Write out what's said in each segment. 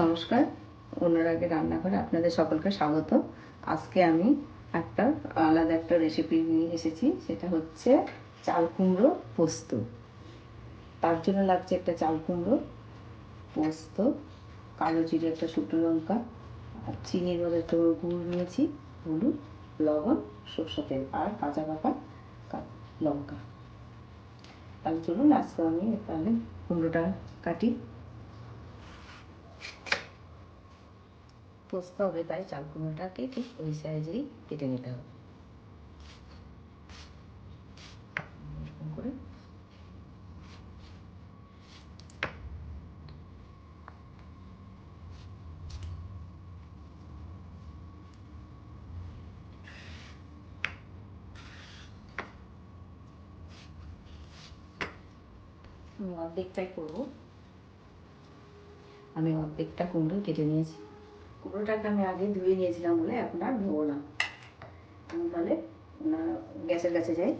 নমস্কার। অন্যরাগে রান্নাঘরে আপনাদের সকলকে স্বাগত। আজকে আমি একটা আলাদা একটা রেসিপি নিয়ে এসেছি, সেটা হচ্ছে চাল কুমড়ো পোস্ত। তার জন্য লাগছে একটা চাল কুমড়ো পোস্ত, কালো জিরে একটা শুকনো লঙ্কা, আর চিনির মধ্যে একটু গুড় নিয়েছি, হলুদ, লবণ সরষে তেল, আর কাঁচা পাকা লঙ্কা। তার জন্য আজকে আমি তাহলে কুমড়োটা কাটি। পোস্ত হবে, তাই চাল কুমড়োটাকে ঠিক ওই সাইজেই কেটে নিতে হবে। করে। অর্ধেকটাই করব। আমি অর্ধেকটা কুমড়ো কেটে নিয়েছি। কুমড়োটাকে আমি আগে ধুয়ে নিয়েছিলাম বলে এখন আর ধোবো না। তাহলে গ্যাসের কাছে যাই।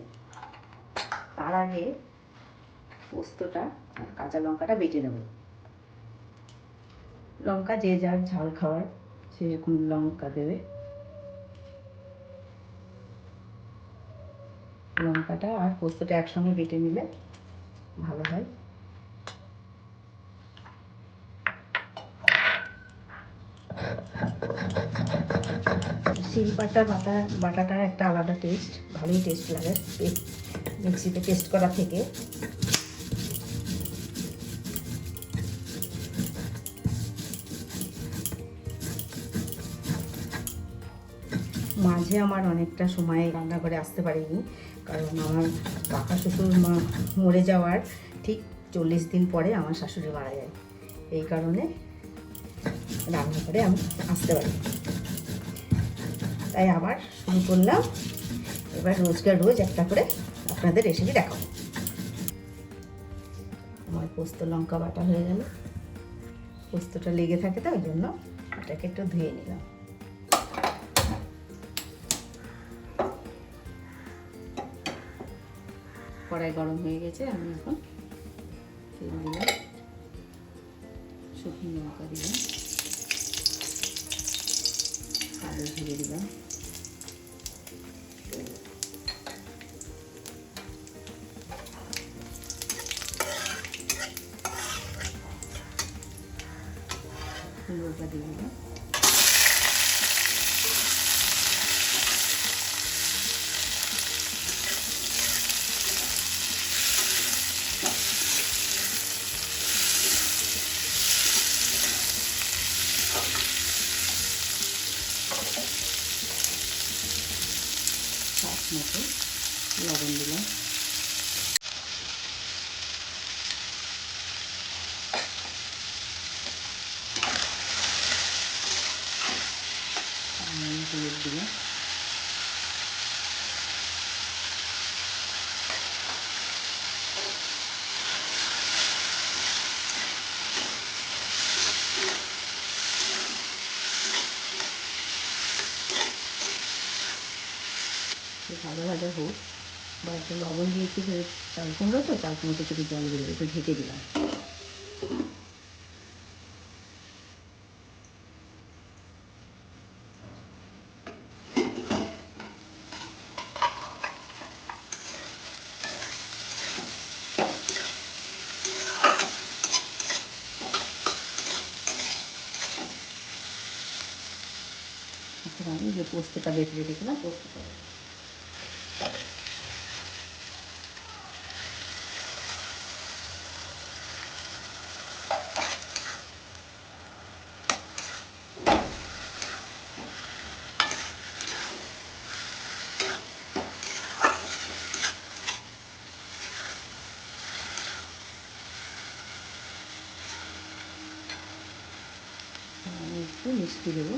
তার আগে পোস্তটা আর কাঁচা লঙ্কাটা বেটে নেব। লঙ্কা যে যার ঝাল খাওয়ার সেরকম লঙ্কা দেবে। লঙ্কাটা আর পোস্তটা একসঙ্গে বেটে নিলে ভালো হয়। শিলপাটা বাটা, বাটাটার একটা আলাদা টেস্ট ভালোই টেস্ট লাগে। মিক্সিতে টেস্ট করা থেকে। মাঝে আমার অনেকটা সময় রান্নাঘরে আসতে পারিনি, কারণ আমার কাকা শ্বশুর মা মরে যাওয়ার ঠিক চল্লিশ দিন পরে আমার শাশুড়ি মারা যায়। এই কারণে রান্নাঘরে আমি আসতে পারি তাই আবার শুরু করলাম। এবার রোজকার রোজ একটা করে আপনাদের রেসিপি দেখাবো। আমার পোস্ত লঙ্কা বাটা হয়ে গেল। পোস্তটা লেগে থাকে তো, ওই জন্য এটাকে একটু ধুয়ে নিলাম। কড়াই গরম হয়ে গেছে, আমি এখন তেল দিলাম শুকনো লঙ্কা দিলাম কালো জিরে দিলাম কুমড়োটা দিয়ে দিলাম সাত মতো লবণ দিলাম সামান্য হলুদ দিলাম একটু ভালো ভাজা হোক বা একটু লবণ দিয়েছি যে চাল কুমড়ো তো, চাল কুমড়োতে একটু জল দিয়ে একটু ঢেকে দিলাম। পোস্তটা বেটে রেখেছিলাম, পোস্তটা দেবো। আমি একটু মিষ্টি দেবো।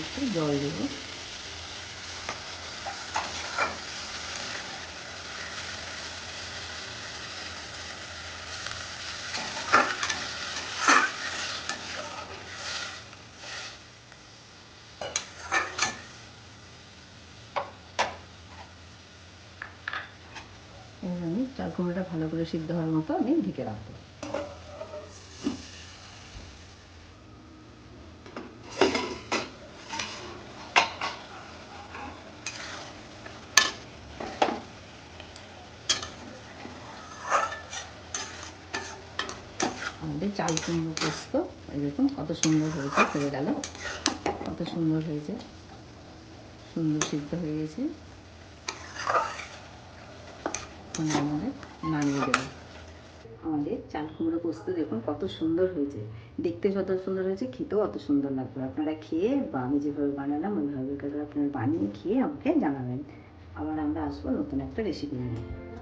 একটু জল দেবো চাল কুমড়োটা ভালো করে সিদ্ধ হওয়ার মতো আমি ঢেকে রাখব। আমাদের চাল কুমড়ো পোস্ত দেখুন কত সুন্দর হয়েছে, হয়ে গেল। কত সুন্দর হয়েছে। সুন্দর সিদ্ধ হয়ে গেছে। এখন আমাদের নামিয়ে দেবো আমাদের চাল কুমড়ো পোস্ত দেখুন কত সুন্দর হয়েছে। দেখতে যত সুন্দর হয়েছে, খেতেও অত সুন্দর লাগবে। আপনারা খেয়ে বা আমি যেভাবে বানালাম, ওইভাবে আপনারা বানিয়ে খেয়ে আমাকে জানাবেন। আবার আমরা আসব নতুন একটা রেসিপি নিয়ে।